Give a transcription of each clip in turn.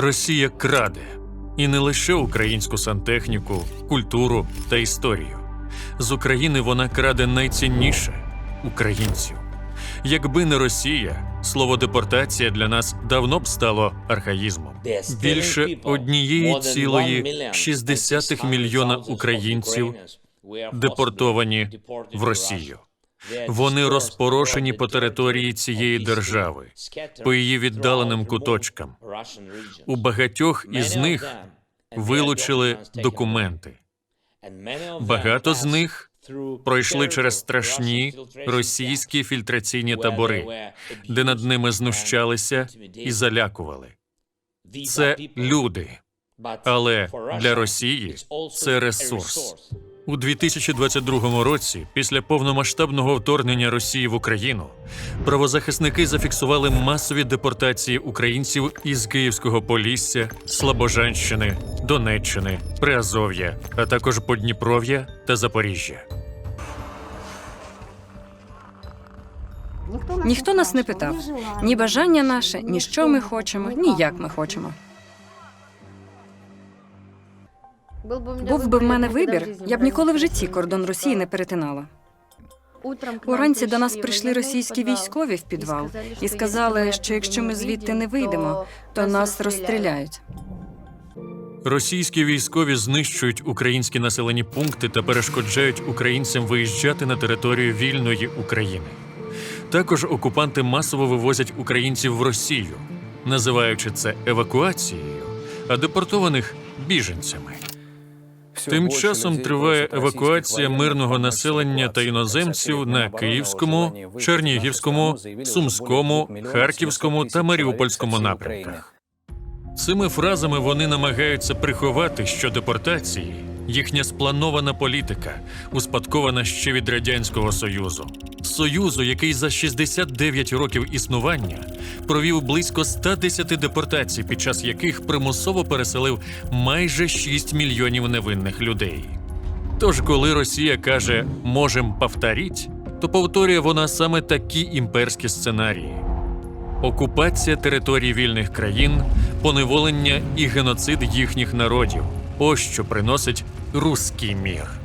Росія краде і не лише українську сантехніку, культуру та історію. З України вона краде найцінніше українців. Якби не Росія, слово депортація для нас давно б стало архаїзмом. Більше однієї цілої шістдесятих мільйона українців депортовані в Росію. Вони розпорошені по території цієї держави, по її віддаленим куточкам. У багатьох із них вилучили документи. Багато з них пройшли через страшні російські фільтраційні табори, де над ними знущалися і залякували. Це люди, але для Росії це ресурс. У 2022 році, після повномасштабного вторгнення Росії в Україну, правозахисники зафіксували масові депортації українців із Київського Полісся, Слобожанщини, Донеччини, Приазов'я, а також Подніпров'я та Запоріжжя. Ніхто нас не питав ні бажання наше, ні що ми хочемо, ні як ми хочемо. Був би в мене вибір, я б ніколи в житті кордон Росії не перетинала. Уранці до нас прийшли російські військові в підвал і сказали, що якщо ми звідти не вийдемо, то нас розстріляють. Російські військові знищують українські населені пункти та перешкоджають українцям виїжджати на територію вільної України. Також окупанти масово вивозять українців в Росію, називаючи це евакуацією, а депортованих біженцями. Тим часом триває евакуація мирного населення та іноземців на Київському, Чернігівському, Сумському, Харківському та Маріупольському напрямках. Цими фразами вони намагаються приховати, що депортації їхня спланована політика, успадкована ще від радянського союзу, союзу, який за 69 років існування провів близько 110 депортацій, під час яких примусово переселив майже 6 мільйонів невинних людей. Тож, коли Росія каже можем повторіть, то повторює вона саме такі імперські сценарії. Окупація територій вільних країн, поневолення і геноцид їхніх народів. Ось що приносить руський мір.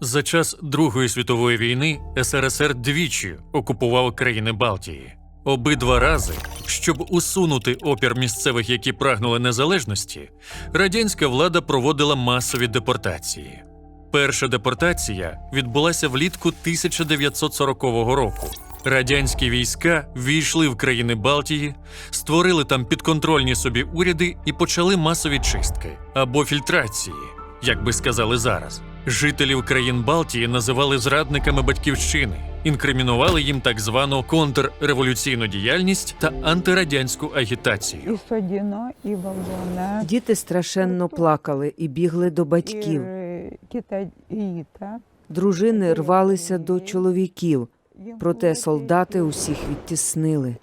За час Другої світової війни СРСР двічі окупував країни Балтії. Обидва рази, щоб усунути опір місцевих, які прагнули незалежності, радянська влада проводила масові депортації. Перша депортація відбулася влітку 1940 року. Радянські війська війшли в країни Балтії, створили там підконтрольні собі уряди і почали масові чистки або фільтрації, як би сказали зараз. Жителів країн Балтії називали зрадниками батьківщини, інкримінували їм так звану контрреволюційну діяльність та антирадянську агітацію. Діти страшенно плакали і бігли до батьків. і Дружини рвалися до чоловіків, проте солдати усіх відтіснили.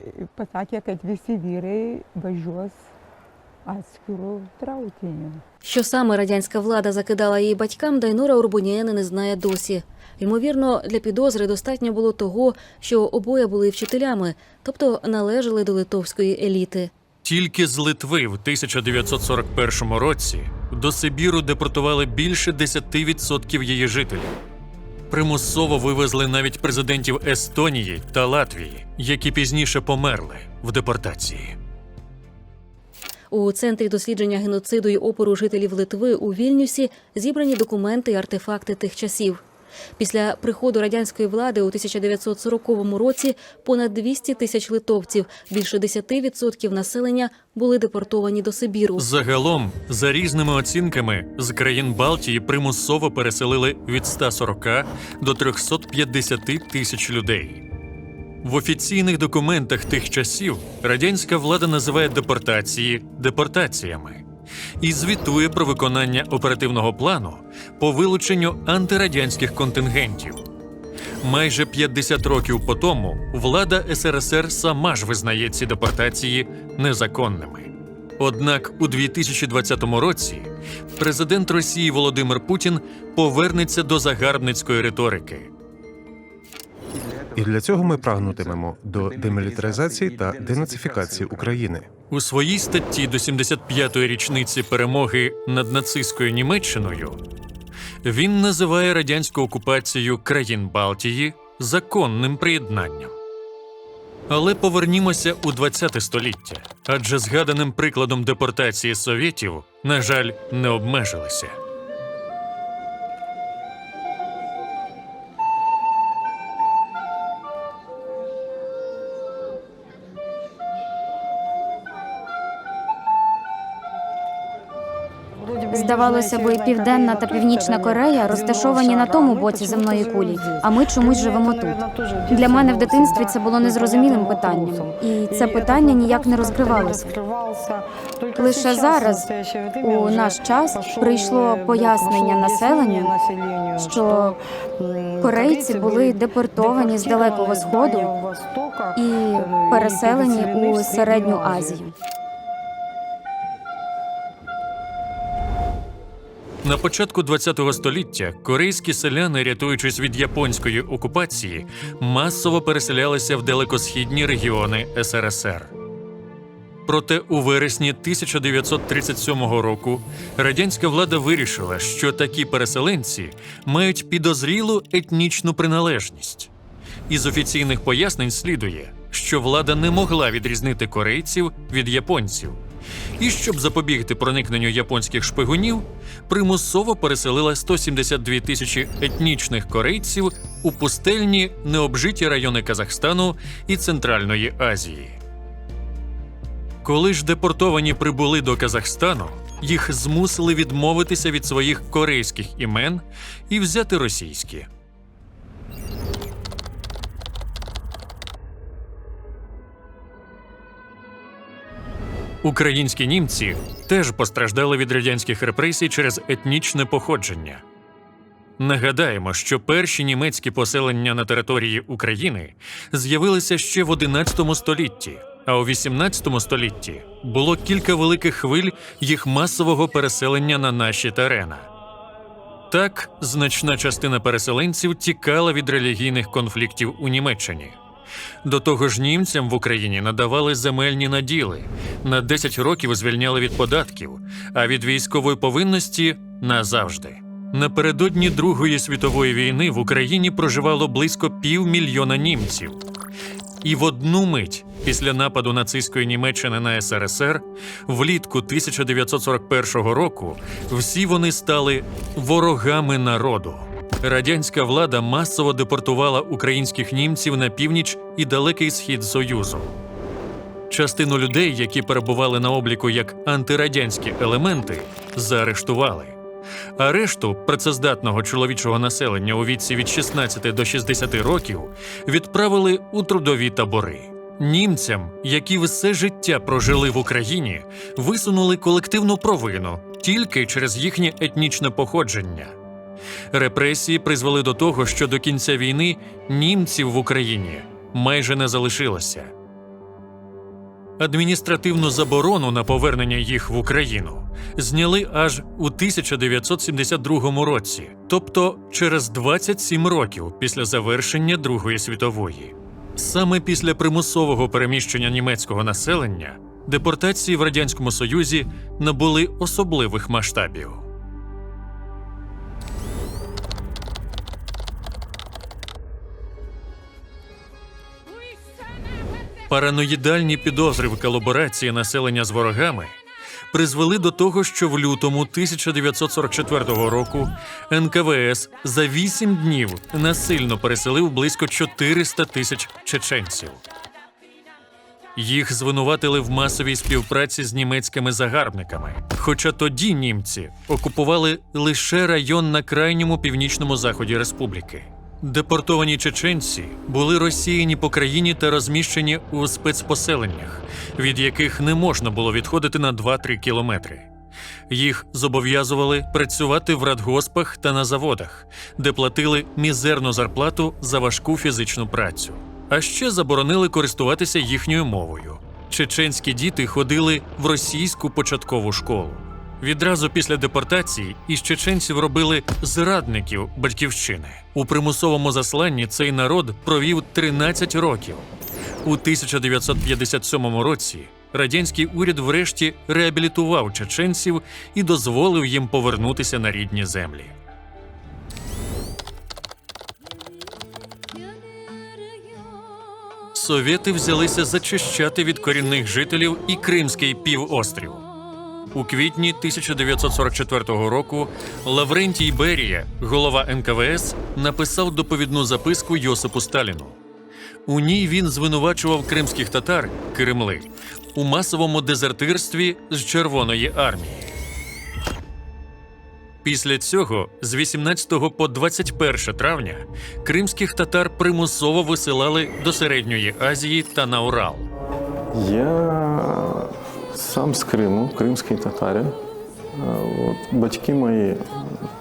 Atskirų traukiniu. Що саме радянська влада закидала її батькам, Дайнора Урбуніяни не знає досі. Ймовірно, для підозри достатньо було того, що обоє були вчителями, тобто належали до литовської еліти. Тільки з Литви в 1941 році до Сибіру депортували більше 10% її жителів. Примусово вивезли навіть президентів Естонії та Латвії, які пізніше померли в депортації. У центрі дослідження геноциду і опору жителів Литви у Вільнюсі зібрані документи і артефакти тих часів. Після приходу радянської влади у 1940 році понад 200 тисяч литовців, більше 10% населення були депортовані до Сибіру. Загалом, за різними оцінками, з країн Балтії примусово переселили від 140 до 350 тисяч людей. В офіційних документах тих часів радянська влада називає депортації депортаціями і звітує про виконання оперативного плану по вилученню антирадянських контингентів. Майже 50 років по тому влада СРСР сама ж визнає ці депортації незаконними. Однак у 2020 році президент Росії Володимир Путін повернеться до загарбницької риторики. І для цього ми прагнутимемо до демілітаризації та денацифікації України. У своїй статті до 75-ї річниці перемоги над нацистською Німеччиною він називає радянську окупацію країн Балтії законним приєднанням. Але повернімося у 20 століття, адже згаданим прикладом депортації совєтів, на жаль, не обмежилися. Здавалося би, Південна та Північна Корея розташовані на тому боці земної кулі, а ми чомусь живемо тут. Для мене в дитинстві це було незрозумілим питанням, і це питання ніяк не розкривалося. Лише зараз, у наш час, прийшло пояснення населенню, що Корейці були депортовані з далекого сходу і переселені у середню Азію. На початку ХХ століття корейські селяни, рятуючись від японської окупації, масово переселялися в далекосхідні регіони СРСР. Проте у вересні 1937 року радянська влада вирішила, що такі переселенці мають підозрілу етнічну приналежність. Із офіційних пояснень слідує, що влада не могла відрізнити корейців від японців, і щоб запобігти проникненню японських шпигунів, примусово переселила 172 тисячі етнічних корейців у пустельні необжиті райони Казахстану і Центральної Азії. Коли ж депортовані прибули до Казахстану, їх змусили відмовитися від своїх корейських імен і взяти російські. Українські німці теж постраждали від радянських репресій через етнічне походження. Нагадаємо, що перші німецькі поселення на території України з'явилися ще в XI столітті, а у XVIII столітті було кілька великих хвиль їх масового переселення на наші терена. Так, значна частина переселенців тікала від релігійних конфліктів у Німеччині. До того ж, німцям в Україні надавали земельні наділи, на 10 років звільняли від податків, а від військової повинності назавжди. Напередодні Другої світової війни в Україні проживало близько півмільйона німців. І в одну мить після нападу нацистської Німеччини на СРСР влітку 1941 року всі вони стали ворогами народу. Радянська влада масово депортувала українських німців на північ і далекий схід Союзу. Частину людей, які перебували на обліку як антирадянські елементи, заарештували. А решту працездатного чоловічого населення у віці від 16 до 60 років відправили у трудові табори. Німцям, які все життя прожили в Україні, висунули колективну провину тільки через їхнє етнічне походження. Репресії призвели до того, що до кінця війни німців в Україні майже не залишилося. Адміністративну заборону на повернення їх в Україну зняли аж у 1972 році, тобто через 27 років після завершення Другої світової. Саме після примусового переміщення німецького населення депортації в радянському союзі набули особливих масштабів. Параноїдальні підозри в колаборації населення з ворогами призвели до того, що в лютому 1944 року НКВС за 8 днів насильно переселив близько 400 тисяч чеченців. Їх звинуватили в масовій співпраці з німецькими загарбниками. Хоча тоді німці окупували лише район на крайньому північному заході республіки. Депортовані чеченці були розсіяні по країні та розміщені у спецпоселеннях, від яких не можна було відходити на 2-3 кілометри. Їх зобов'язували працювати в радгоспах та на заводах, де платили мізерну зарплату за важку фізичну працю. А ще заборонили користуватися їхньою мовою. Чеченські діти ходили в російську початкову школу. Відразу після депортації із чеченців робили зрадників батьківщини. У примусовому засланні цей народ провів 13 років. У 1957 році радянський уряд врешті реабілітував чеченців і дозволив їм повернутися на рідні землі. Совєти взялися зачищати від корінних жителів і Кримський півострів. У квітні 1944 року Лаврентій Берія, голова НКВС, написав доповідну записку Йосипу Сталіну. У ній він звинувачував кримських татар Кремли у масовому дезертирстві з Червоної армії. Після цього, з 18 по 21 травня, кримських татар примусово висилали до Середньої Азії та на Урал. Я сам з Криму, кримський татарин. От, батьки мої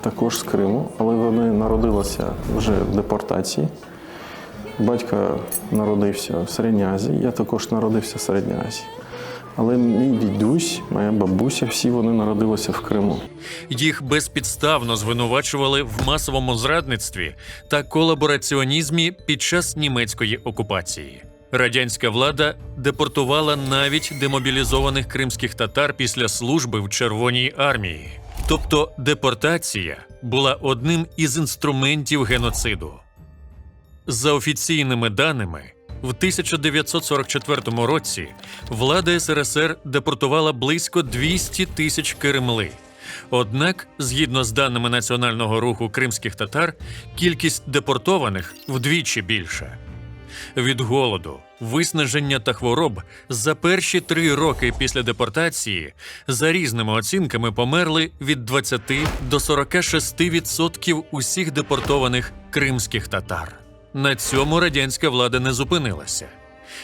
також з Криму, але вони народилися вже в депортації. Батько народився в Середній Азії, я також народився в Середній Азії. Але мій дідусь, моя бабуся, всі вони народилися в Криму. Їх безпідставно звинувачували в масовому зрадництві та колабораціонізмі під час німецької окупації. Радянська влада депортувала навіть демобілізованих кримських татар після служби в Червоній армії. Тобто депортація була одним із інструментів геноциду. За офіційними даними, в 1944 році влада СРСР депортувала близько 200 тисяч кремли. Однак, згідно з даними національного руху кримських татар, кількість депортованих вдвічі більша. Від голоду, виснаження та хвороб за перші три роки після депортації за різними оцінками померли від 20 до 46 відсотків усіх депортованих кримських татар. На цьому радянська влада не зупинилася.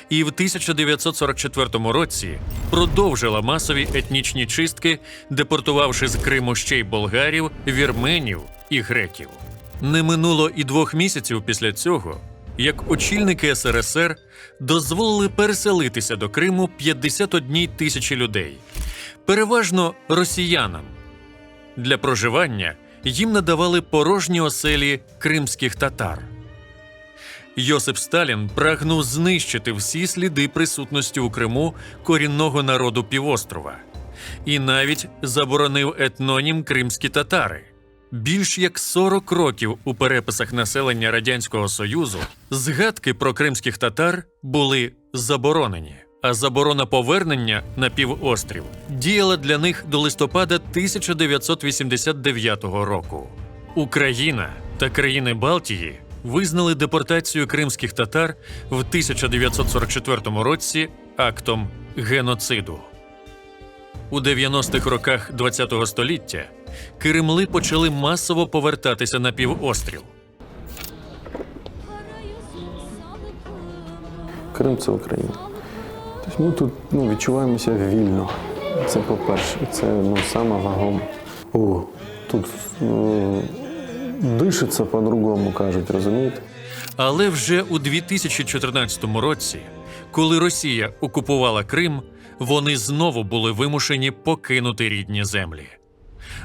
І в 1944 році продовжила масові етнічні чистки, депортувавши з Криму ще й болгарів, вірменів і греків. Не минуло і двох місяців після цього, як очільники СРСР дозволили переселитися до Криму 51 тисячі людей, переважно росіянам. Для проживання їм надавали порожні оселі кримських татар. Йосип Сталін прагнув знищити всі сліди присутності у Криму корінного народу півострова і навіть заборонив етнонім кримські татари. Більш як 40 років у переписах населення Радянського Союзу згадки про кримських татар були заборонені, а заборона повернення на півострів діяла для них до листопада 1989 року. Україна та країни Балтії визнали депортацію кримських татар в 1944 році актом геноциду. У 90-х роках ХХ століття Кремли почали масово повертатися на півострів. Крим це Україна. Тобто ми тут ну, відчуваємося вільно. Це по-перше, це ну, саме вагомо. О, тут ну, дишиться по-другому, кажуть, розумієте? Але вже у 2014 році, коли Росія окупувала Крим, вони знову були вимушені покинути рідні землі.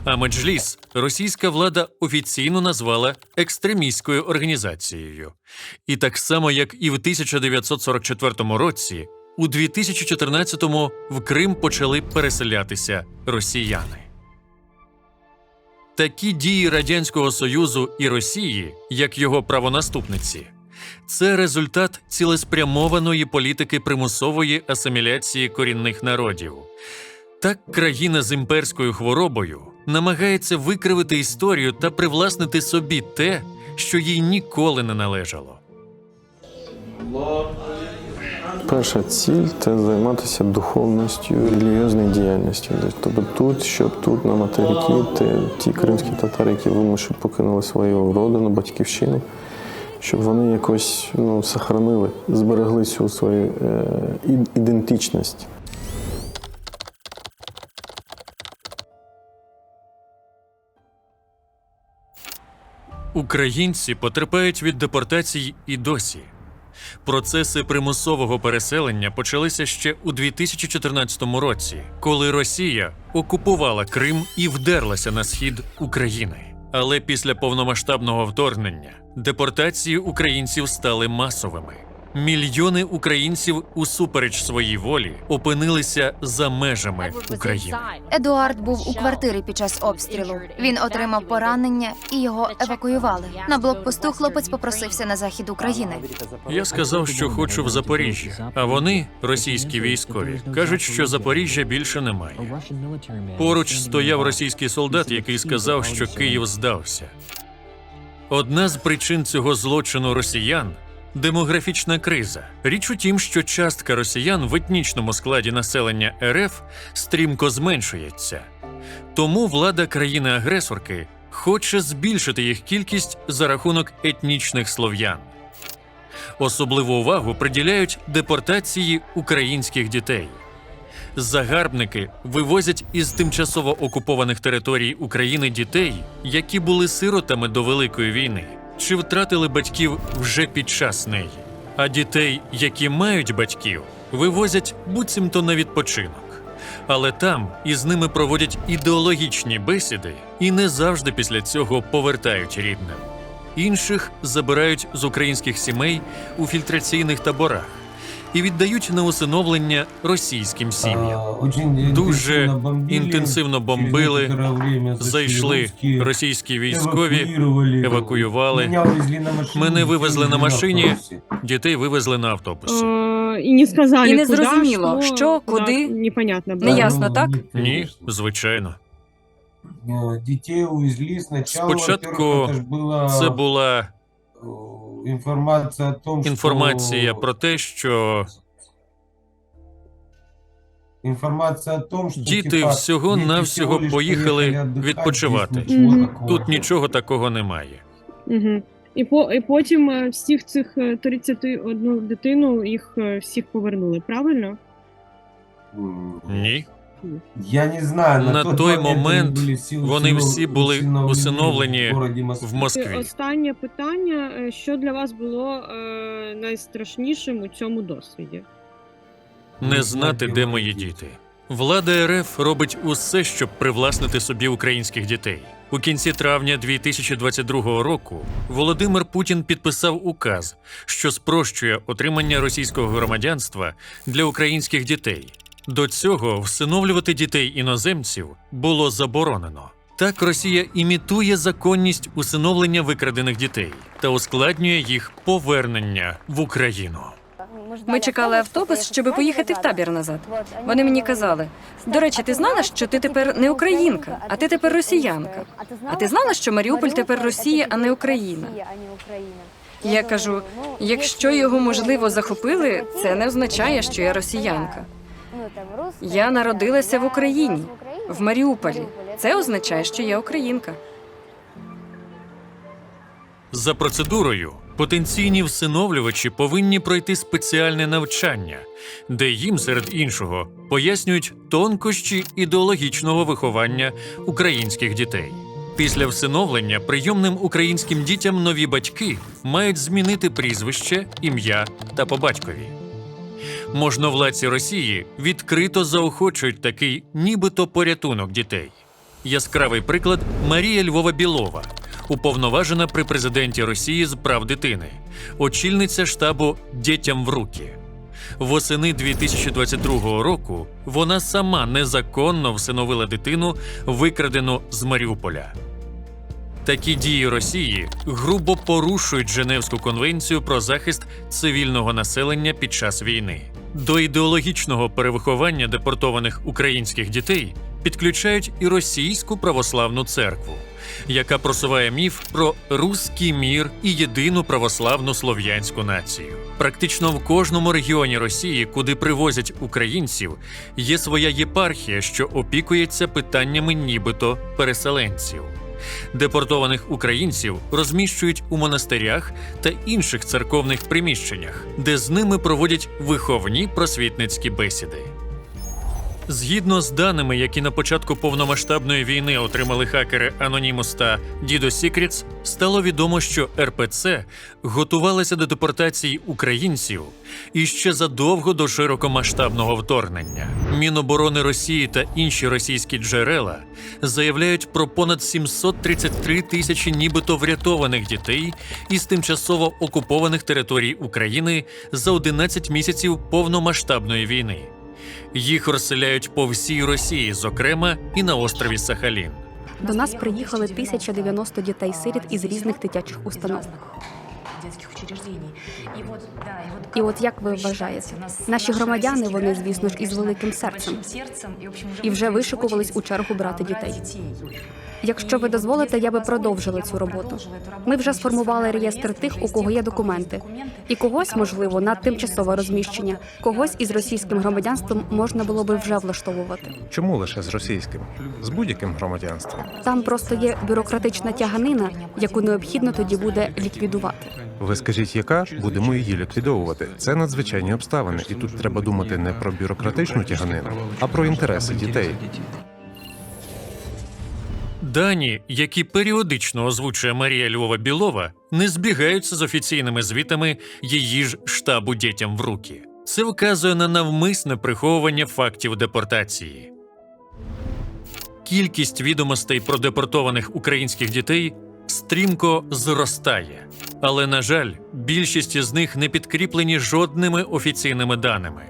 А Меджліс російська влада офіційно назвала екстремістською організацією. І так само, як і в 1944 році, у 2014-му в Крим почали переселятися росіяни. Такі дії Радянського Союзу і Росії, як його правонаступниці, це результат цілеспрямованої політики примусової асиміляції корінних народів. Так країна з імперською хворобою намагається викривити історію та привласнити собі те, що їй ніколи не належало. Перша ціль це займатися духовністю, релігіозною діяльністю. Тобто тут, щоб тут на материкі, те, ті кримські татари, які вимушено покинули свою родину, батьківщину, щоб вони якось ну, сохранили, зберегли цю свою е, ідентичність. Українці потерпають від депортацій і досі. Процеси примусового переселення почалися ще у 2014 році, коли Росія окупувала Крим і вдерлася на схід України. Але після повномасштабного вторгнення депортації українців стали масовими. Мільйони українців усупереч своїй волі опинилися за межами України. Едуард був у квартирі під час обстрілу. Він отримав поранення і його евакуювали. На блокпосту хлопець попросився на захід України. Я сказав, що хочу в Запоріжжя, а вони, російські військові, кажуть, що Запоріжжя більше немає. Поруч стояв російський солдат, який сказав, що Київ здався. Одна з причин цього злочину росіян демографічна криза. Річ у тім, що частка росіян в етнічному складі населення РФ стрімко зменшується. Тому влада країни-агресорки хоче збільшити їх кількість за рахунок етнічних слов'ян. Особливу увагу приділяють депортації українських дітей. Загарбники вивозять із тимчасово окупованих територій України дітей, які були сиротами до Великої війни чи втратили батьків вже під час неї. А дітей, які мають батьків, вивозять буцімто на відпочинок. Але там із ними проводять ідеологічні бесіди і не завжди після цього повертають рідним. Інших забирають з українських сімей у фільтраційних таборах і віддають на усиновлення російським сім'ям. Дуже інтенсивно бомбили, зайшли російські військові, евакуювали. Мене вивезли на машині, дітей вивезли на автобусі. І не сказали, І не зрозуміло, що, куди. непонятно було. Неясно, так? Ні, звичайно. Дітей увезли спочатку. Спочатку Це була інформація о том, що... інформація про те, що Інформація о том, що Діти всього поїхали відпочивати. нічого тут нічого такого немає. Угу. І, по, і потім е, всіх цих е, 31 дитину їх е, всіх повернули, правильно? Ні. Я не знаю. На тот той момент момент вони, всі вони всі були усиновлені в Москві. В Москві. останнє питання: е, що для вас було е, найстрашнішим у цьому досвіді? Не знати, де мої діти. Влада РФ робить усе, щоб привласнити собі українських дітей. У кінці травня 2022 року Володимир Путін підписав указ, що спрощує отримання російського громадянства для українських дітей. До цього всиновлювати дітей іноземців було заборонено. Так Росія імітує законність усиновлення викрадених дітей та ускладнює їх повернення в Україну. Ми чекали автобус, щоб поїхати в табір назад. Вони мені казали: до речі, ти знала, що ти тепер не українка, а ти тепер росіянка. А ти знала, що Маріуполь тепер Росія, а не Україна? Я кажу: якщо його можливо захопили, це не означає, що я росіянка. Я народилася в Україні, в Маріуполі. Це означає, що я українка. За процедурою потенційні всиновлювачі повинні пройти спеціальне навчання, де їм, серед іншого, пояснюють тонкощі ідеологічного виховання українських дітей. Після всиновлення прийомним українським дітям нові батьки мають змінити прізвище, ім'я та по батькові. Можновладці Росії відкрито заохочують такий нібито порятунок дітей. Яскравий приклад Марія Львова Білова, уповноважена при президенті Росії з прав дитини, очільниця штабу Дітям в руки. Восени 2022 року вона сама незаконно всиновила дитину, викрадену з Маріуполя. Такі дії Росії грубо порушують Женевську конвенцію про захист цивільного населення під час війни. До ідеологічного перевиховання депортованих українських дітей підключають і російську православну церкву, яка просуває міф про руський мір і єдину православну слов'янську націю. Практично в кожному регіоні Росії, куди привозять українців, є своя єпархія, що опікується питаннями нібито переселенців. Депортованих українців розміщують у монастирях та інших церковних приміщеннях, де з ними проводять виховні просвітницькі бесіди. Згідно з даними, які на початку повномасштабної війни отримали хакери Anonymous та Dido Secrets, стало відомо, що РПЦ готувалася до депортації українців іще задовго до широкомасштабного вторгнення. Міноборони Росії та інші російські джерела заявляють про понад 733 тисячі нібито врятованих дітей із тимчасово окупованих територій України за 11 місяців повномасштабної війни. Їх розселяють по всій Росії, зокрема і на острові Сахалін. До нас приїхали 1090 дітей-сиріт із різних дитячих установ. І от як ви вважаєте, наші громадяни, вони, звісно ж, із великим серцем і вже вишикувались у чергу брати дітей. Якщо ви дозволите, я би продовжила цю роботу. Ми вже сформували реєстр тих, у кого є документи, і когось, можливо, на тимчасове розміщення, когось із російським громадянством можна було би вже влаштовувати. Чому лише з російським? З будь-яким громадянством. Там просто є бюрократична тяганина, яку необхідно тоді буде ліквідувати. Ви скажіть, яка будемо її ліквідовувати? Це надзвичайні обставини, і тут треба думати не про бюрократичну тяганину, а про інтереси дітей. Дані, які періодично озвучує Марія Львова Білова, не збігаються з офіційними звітами її ж штабу дітям в руки. Це вказує на навмисне приховування фактів депортації. Кількість відомостей про депортованих українських дітей стрімко зростає, але, на жаль, більшість із них не підкріплені жодними офіційними даними.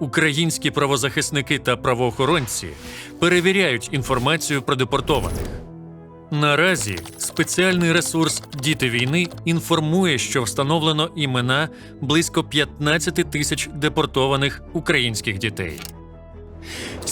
Українські правозахисники та правоохоронці перевіряють інформацію про депортованих. Наразі спеціальний ресурс Діти війни інформує, що встановлено імена близько 15 тисяч депортованих українських дітей.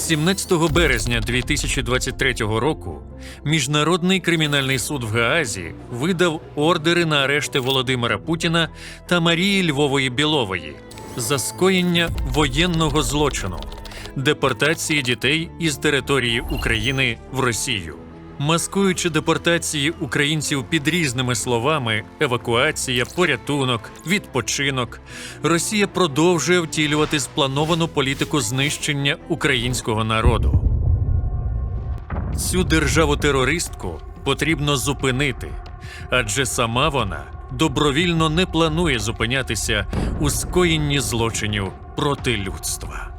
17 березня 2023 року Міжнародний кримінальний суд в Гаазі видав ордери на арешти Володимира Путіна та Марії Львової Білової за скоєння воєнного злочину депортації дітей із території України в Росію. Маскуючи депортації українців під різними словами евакуація, порятунок, відпочинок, Росія продовжує втілювати сплановану політику знищення українського народу. Цю державу-терористку потрібно зупинити, адже сама вона добровільно не планує зупинятися у скоєнні злочинів проти людства.